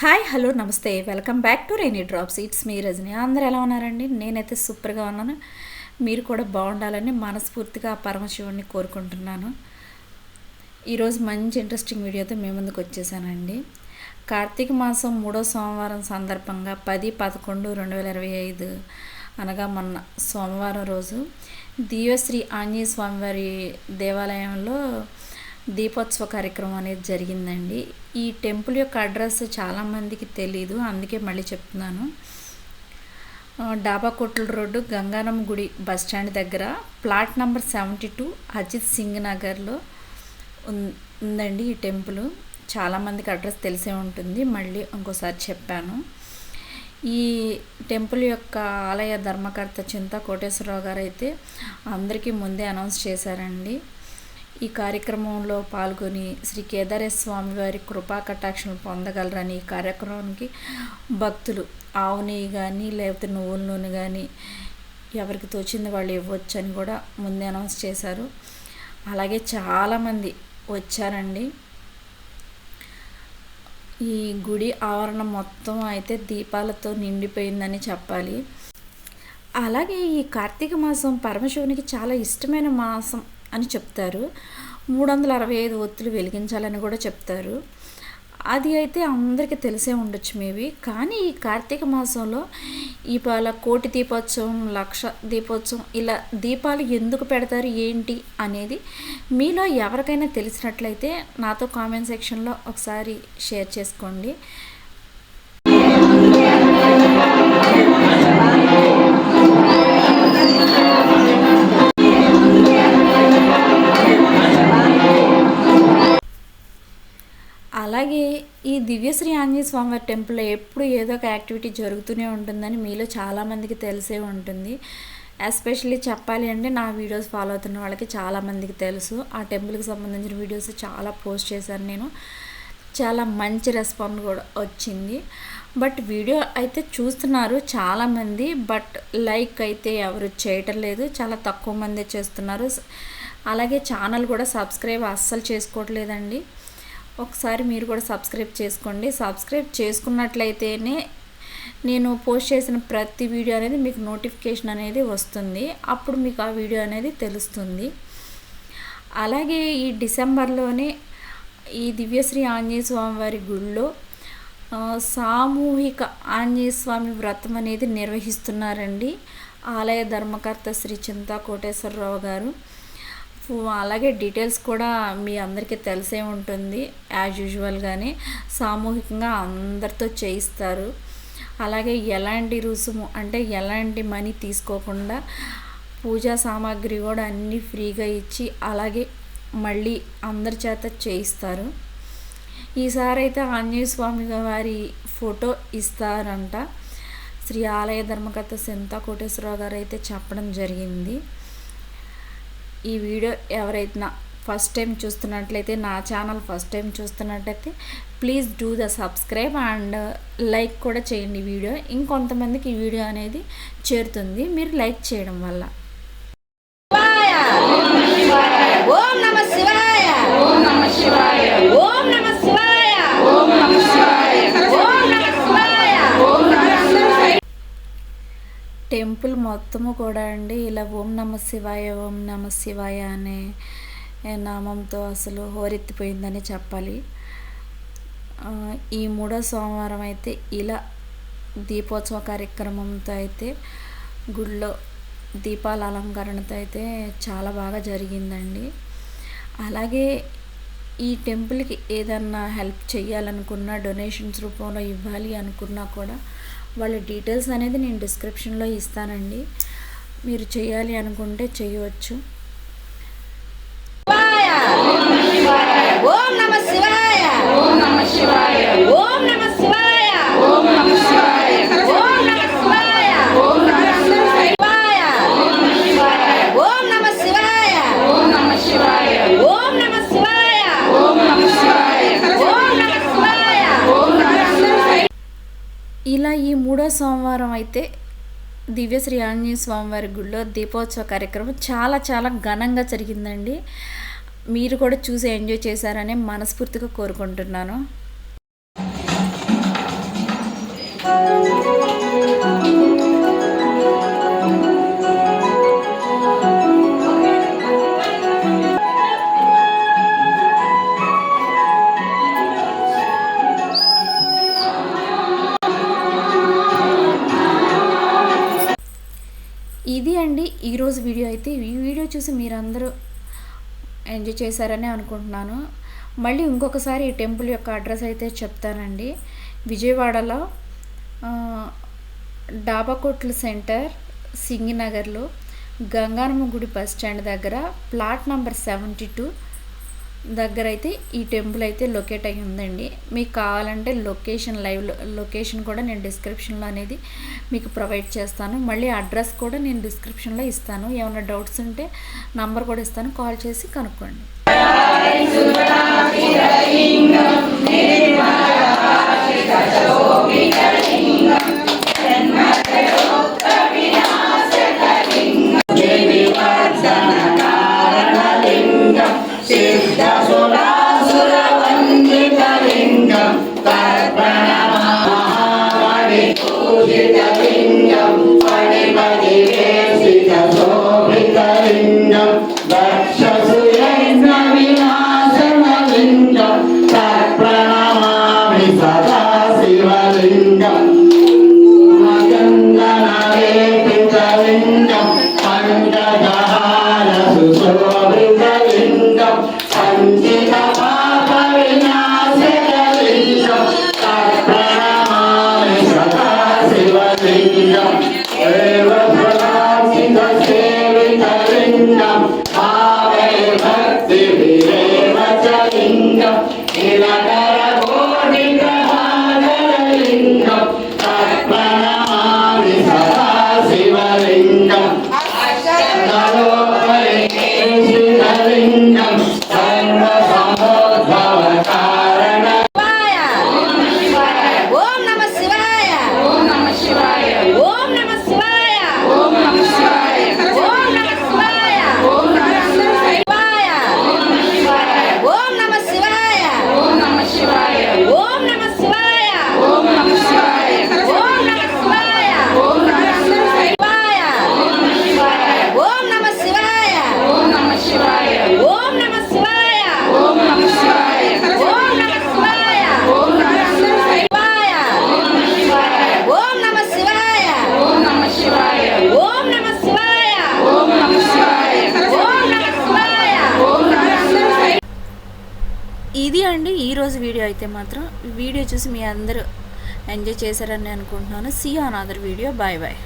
Hi hello నమస్తే. Welcome back to rainy drops. It's me Rajani. అందరూ ఎలా ఉన్నారండి? నేనైతే సూపర్గా ఉన్నాను. మీరు కూడా బాగుండాలని మనస్ఫూర్తిగా ఆ పరమశివుడిని కోరుకుంటున్నాను. ఈరోజు మంచి ఇంట్రెస్టింగ్ వీడియోతో మీ ముందుకు వచ్చేసానండి. కార్తీక మాసం మూడో సోమవారం సందర్భంగా పది పదకొండు రెండు వేల ఇరవై ఐదు అనగా మొన్న సోమవారం రోజు దివ్యశ్రీ ఆంజనేయ స్వామివారి దేవాలయంలో దీపోత్సవ కార్యక్రమం అనేది జరిగిందండి. ఈ టెంపుల్ యొక్క అడ్రస్ చాలామందికి తెలీదు అందుకే మళ్ళీ చెప్తున్నాను. డాబా కొట్ల రోడ్డు గంగానం గుడి బస్ స్టాండ్ దగ్గర plot number seventy two Ajit Singh నగర్లో ఉందండి ఈ టెంపుల్. చాలామందికి అడ్రస్ తెలిసే ఉంటుంది. మళ్ళీ ఇంకోసారి చెప్పాను. ఈ టెంపుల్ యొక్క ఆలయ ధర్మకర్త చింత కోటేశ్వరరావు గారు అయితే అందరికీ ముందే అనౌన్స్ చేశారండి. ఈ కార్యక్రమంలో పాల్గొని శ్రీ కేదారేశ్వర స్వామి వారి కృపా కటాక్షలు పొందగలరని ఈ కార్యక్రమానికి భక్తులు ఆవు నెయ్యి కానీ లేకపోతే నువ్వుల నూనె కానీ ఎవరికి తోచింది వాళ్ళు ఇవ్వచ్చు అని కూడా ముందే అనౌన్స్ చేశారు. అలాగే చాలామంది వచ్చారండి. ఈ గుడి ఆవరణ మొత్తం అయితే దీపాలతో నిండిపోయిందని చెప్పాలి. అలాగే ఈ కార్తీక మాసం పరమశివునికి చాలా ఇష్టమైన మాసం అని చెప్తారు. మూడు వందల అరవై ఐదు ఒత్తులు వెలిగించాలని కూడా చెప్తారు. అది అయితే అందరికీ తెలిసే ఉండొచ్చు మేబీ. కానీ ఈ కార్తీక మాసంలో ఇవాళ కోటి దీపోత్సవం లక్ష దీపోత్సవం ఇలా దీపాలు ఎందుకు పెడతారు ఏంటి అనేది మీలో ఎవరికైనా తెలిసినట్లయితే నాతో కామెంట్ సెక్షన్లో ఒకసారి షేర్ చేసుకోండి. దివ్యశ్రీ ఆంజనేయ స్వామివారి టెంపుల్లో ఎప్పుడు ఏదో ఒక యాక్టివిటీ జరుగుతూనే ఉంటుందని మీలో చాలామందికి తెలిసే ఉంటుంది. ఎస్పెషల్లీ చెప్పాలి అంటే నా వీడియోస్ ఫాలో అవుతున్న వాళ్ళకి చాలామందికి తెలుసు. ఆ టెంపుల్కి సంబంధించిన వీడియోస్ చాలా పోస్ట్ చేశాను నేను. చాలా మంచి రెస్పాన్స్ కూడా వచ్చింది. బట్ వీడియో అయితే చూస్తున్నారు చాలామంది బట్ లైక్ అయితే ఎవరు చేయటం లేదు. చాలా తక్కువ మందే చేస్తున్నారు. అలాగే ఛానల్ కూడా సబ్స్క్రైబ్ అస్సలు చేసుకోవట్లేదండి. ఒకసారి మీరు కూడా సబ్స్క్రైబ్ చేసుకోండి. సబ్స్క్రైబ్ చేసుకున్నట్లయితేనే నేను పోస్ట్ చేసిన ప్రతి వీడియో అనేది మీకు నోటిఫికేషన్ అనేది వస్తుంది. అప్పుడు మీకు ఆ వీడియో అనేది తెలుస్తుంది. అలాగే ఈ డిసెంబర్లోనే ఈ దివ్యశ్రీ ఆంజనేయ స్వామి వారి గుళ్ళో సామూహిక ఆంజనేయ స్వామి వ్రతం అనేది నిర్వహిస్తున్నారండి. ఆలయ ధర్మకర్త శ్రీ చింతా కోటేశ్వరరావు గారు. అలాగే డీటెయిల్స్ కూడా మీ అందరికీ తెలిసే ఉంటుంది యాజ్ యూజువల్గానే సామూహికంగా అందరితో చేయిస్తారు. అలాగే ఎలాంటి రుసుము అంటే ఎలాంటి మనీ తీసుకోకుండా పూజా సామాగ్రి కూడా అన్నీ ఫ్రీగా ఇచ్చి అలాగే మళ్ళీ అందరి చేత చేయిస్తారు. ఈసారి అయితే ఆంజనేయ స్వామి వారి ఫోటో ఇస్తారంట. శ్రీ ఆలయ ధర్మకర్త సింతా కోటేశ్వరరావు గారు అయితే చెప్పడం జరిగింది. ఈ వీడియో ఎవరైతే నా ఫస్ట్ టైం చూస్తున్నట్లయితే నా ఛానల్ ఫస్ట్ టైం చూస్తున్నట్లయితే please do the subscribe and like కూడా చేయండి ఈ వీడియో. ఇంకొంతమందికి ఈ వీడియో అనేది చేరుతుంది. మీరు లైక్ చేయడం వల్ల. ఓం నమ శివాయ! ఓం నమ శివాయ ఓం నమ శివాయ ఓం నమ శివాయ ఓం నమ శివాయ ఓం నమ శివాయ టెంపుల్ మొత్తము కూడా అండి. ఇలా ఓం నమ శివాయ ఓం నమ శివాయ అనే నామంతో అసలు హోరెత్తిపోయిందని చెప్పాలి. ఈ మూడో సోమవారం అయితే ఇలా దీపోత్సవ కార్యక్రమంతో అయితే గుళ్ళో దీపాల అలంకరణతో అయితే చాలా బాగా జరిగిందండి. అలాగే ఈ టెంపుల్కి ఏదన్నా హెల్ప్ చేయాలనుకున్నా డొనేషన్స్ రూపంలో ఇవ్వాలి అనుకున్నా కూడా వాళ్ళ డీటెయిల్స్ అనేది నేను డిస్క్రిప్షన్లో ఇస్తానండి. మీరు చేయాలి అనుకుంటే చేయవచ్చు. సోమవారం అయితే దివ్యశ్రీ ఆంజనేయ స్వామివారి గుడిలో దీపోత్సవ కార్యక్రమం చాలా చాలా ఘనంగా జరిగిందండి. మీరు కూడా చూసి ఎంజాయ్ చేశారని మనస్ఫూర్తిగా కోరుకుంటున్నాను. ఇది అండి ఈరోజు వీడియో అయితే. ఈ వీడియో చూసి మీరందరూ ఎంజాయ్ చేశారని అనుకుంటున్నాను. మళ్ళీ ఇంకొకసారి ఈ టెంపుల్ యొక్క అడ్రస్ అయితే చెప్తానండి. విజయవాడలో డాబాకోట్ల సెంటర్ సింగినగర్లో గంగారమ్మ గుడి బస్ స్టాండ్ దగ్గర ప్లాట్ నంబర్ సెవెంటీ టూ దగ్గర అయితే ఈ టెంపుల్ అయితే లొకేట్ అయి ఉందండి మీకు కావాలంటే లొకేషన్ లైవ్ లొకేషన్ కూడా నేను డిస్క్రిప్షన్లో అనేది మీకు ప్రొవైడ్ చేస్తాను. మళ్ళీ అడ్రస్ కూడా నేను డిస్క్రిప్షన్లో ఇస్తాను. ఏమైనా డౌట్స్ ఉంటే నంబర్ కూడా ఇస్తాను. కాల్ చేసి కనుక్కోండి. పండజాల సుశోభి అండి ఈరోజు వీడియో అయితే మాత్రం వీడియో చూసి మీ అందరూ ఎంజాయ్ చేశారని అనుకుంటున్నాను. See on other video bye bye